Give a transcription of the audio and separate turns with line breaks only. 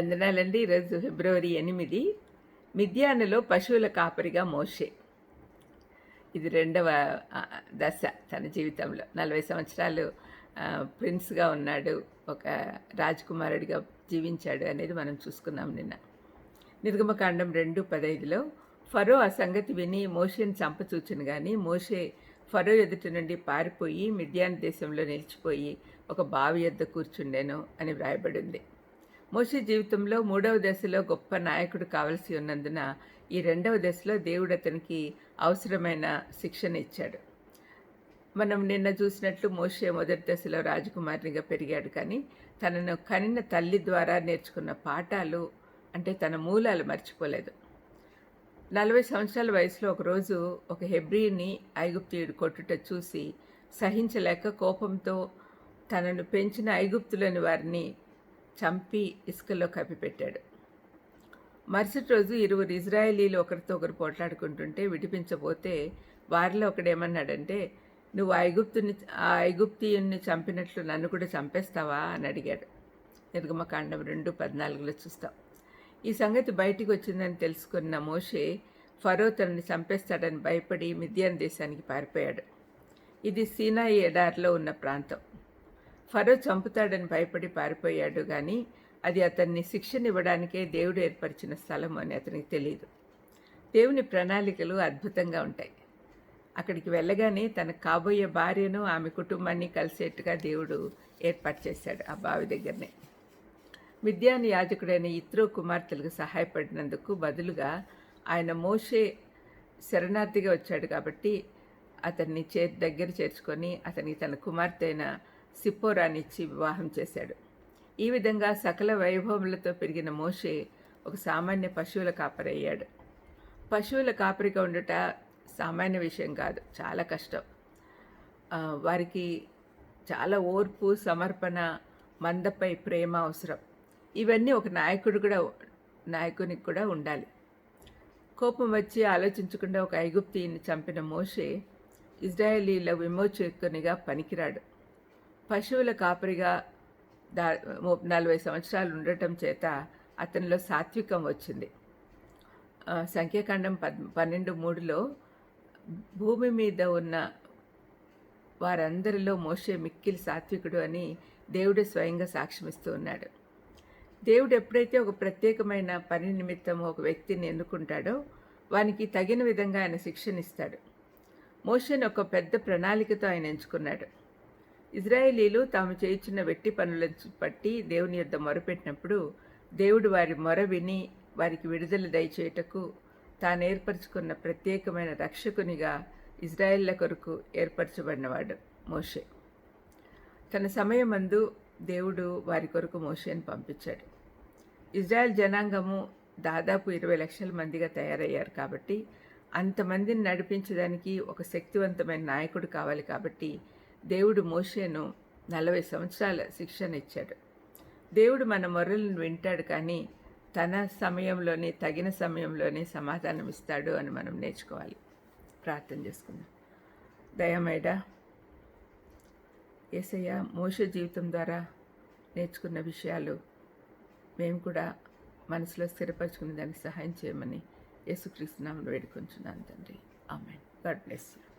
వందనాలండి ఈరోజు ఫిబ్రవరి ఎనిమిది. మిద్యానులో పశువుల కాపరిగా మోషే. ఇది రెండవ దశ తన జీవితంలో. నలభై సంవత్సరాలు ప్రిన్స్గా ఉన్నాడు. ఒక రాజకుమారుడిగా జీవించాడు అనేది మనం చూసుకున్నాం నిన్న. నిర్గమకాండం రెండు పదైదులో ఫరో ఆ సంగతి విని మోషేని చంపచూచును కానీ మోషే ఫరో ఎదుటి నుండి పారిపోయి మిద్యాన్ దేశంలో నిలిచిపోయి ఒక బావి యొద్ద కూర్చుండెను అని వ్రాయబడింది. మోషే జీవితంలో మూడవ దశలో గొప్ప నాయకుడు కావలసి ఉన్నందున ఈ రెండవ దశలో దేవుడు అతనికి అవసరమైన శిక్షణ ఇచ్చాడు. మనం నిన్న చూసినట్లు మోషే మొదటి దశలో రాజకుమారినిగా పెరిగాడు కానీ తనను కనిన తల్లి ద్వారా నేర్చుకున్న పాఠాలు అంటే తన మూలాలు మర్చిపోలేదు. నలభై సంవత్సరాల వయసులో ఒకరోజు ఒక హెబ్రిని ఐగుప్తియుడు కొట్టుట చూసి సహించలేక కోపంతో తనను పెంచిన ఐగుప్తులని వారిని చంపి ఇసుకలో కప్పిపెట్టాడు. మరుసటి రోజు ఇరువురు ఇజ్రాయేలీలు ఒకరితో ఒకరు పోట్లాడుకుంటుంటే విడిపించబోతే వారిలో ఒకడేమన్నాడంటే నువ్వు ఐగుప్తుని ఆ ఐగుప్తియుని చంపినట్లు నన్ను కూడా చంపేస్తావా? అని అడిగాడు. నిర్గమకాండం రెండు పద్నాలుగులో చూస్తాం. ఈ సంగతి బయటికి వచ్చిందని తెలుసుకున్న మోషే ఫరో తనని చంపేస్తాడని భయపడి మిద్యాన్ దేశానికి పారిపోయాడు. ఇది సీనాయి ఎడారిలో ఉన్న ప్రాంతం. ఫరో చంపుతాడని భయపడి పారిపోయాడు కానీ అది అతన్ని శిక్షనివ్వడానికే దేవుడు ఏర్పరిచిన స్థలం అని అతనికి తెలియదు దేవుని ప్రణాళికలు అద్భుతంగా ఉంటాయి. అక్కడికి వెళ్ళగానే తనకు కాబోయే భార్యను ఆమె కుటుంబాన్ని కలిసేట్టుగా దేవుడు ఏర్పాటు చేశాడు ఆ బావి దగ్గరనే. మిద్యాని యాజకుడైన ఇత్రో కుమార్తెలకు సహాయపడినందుకు బదులుగా ఆయన మోషే శరణార్థిగా వచ్చాడు కాబట్టి అతన్ని చే దగ్గర చేర్చుకొని అతనికి తన కుమార్తె అయిన సిప్పోరానిచ్చి వివాహం చేశాడు. ఈ విధంగా సకల వైభవములతో పెరిగిన మోషే ఒక సామాన్య పశువుల కాపరయ్యాడు. పశువుల కాపరిగా ఉండుట సామాన్య విషయం కాదు చాలా కష్టం. వారికి చాలా ఓర్పు సమర్పణ మందపై ప్రేమ అవసరం. ఇవన్నీ ఒక నాయకుడు కూడా నాయకునికి కూడా ఉండాలి. కోపం వచ్చి ఆలోచించకుండా ఒక ఐగుప్తిని చంపిన మోషే ఇజ్రాయేలీల విమోచకునిగా పనికిరాడు. పశువుల కాపరిగా దా నలభై సంవత్సరాలు ఉండటం చేత అతనిలో సాత్వికం వచ్చింది. సంఖ్యాకాండం పద్ పన్నెండు మూడులో భూమి మీద ఉన్న వారందరిలో మోషే మిక్కిలి సాత్వికుడు అని దేవుడే స్వయంగా సాక్ష్యమిస్తూ ఉన్నాడు. దేవుడు ఎప్పుడైతే ఒక ప్రత్యేకమైన పని నిమిత్తం ఒక వ్యక్తిని ఎన్నుకుంటాడో వానికి తగిన విధంగా ఆయన శిక్షణిస్తాడు మోషేను ఒక పెద్ద ప్రణాళికతో ఆయన ఎంచుకున్నాడు. ఇజ్రాయేలీలు తాము చేయించిన వెట్టి పనులను పట్టి దేవుని యొద్ద మొరపెట్టినప్పుడు దేవుడు వారి మొర విని వారికి విడుదల దయచేయటకు తాను ఏర్పరచుకున్న ప్రత్యేకమైన రక్షకునిగా ఇజ్రాయేళ్ళ కొరకు ఏర్పరచబడినవాడు మోషే. తన సమయమందు దేవుడు వారి కొరకు మోషేని పంపించాడు. ఇజ్రాయెల్ జనాంగము దాదాపు ఇరవై లక్షల మందిగా తయారయ్యారు కాబట్టి అంతమందిని నడిపించడానికి ఒక శక్తివంతమైన నాయకుడు కావాలి కాబట్టి దేవుడు మోషేను నలభై సంవత్సరాల శిక్షణ ఇచ్చాడు. దేవుడు మన మొర్రలను వింటాడు కానీ తన సమయంలోనే తగిన సమయంలోనే సమాధానం ఇస్తాడు అని మనం నేర్చుకోవాలి. ప్రార్థన చేసుకుందాం. దయమేడా ఏసయ్య మోష జీవితం ద్వారా నేర్చుకున్న విషయాలు మేము కూడా మనసులో స్థిరపరచుకునే దానికి సహాయం చేయమని యేసుక్రీస్తు నామములో వేడుకొంచున్నాను తండ్రి. ఆమె గాడ్ బ్లెస్ యూ.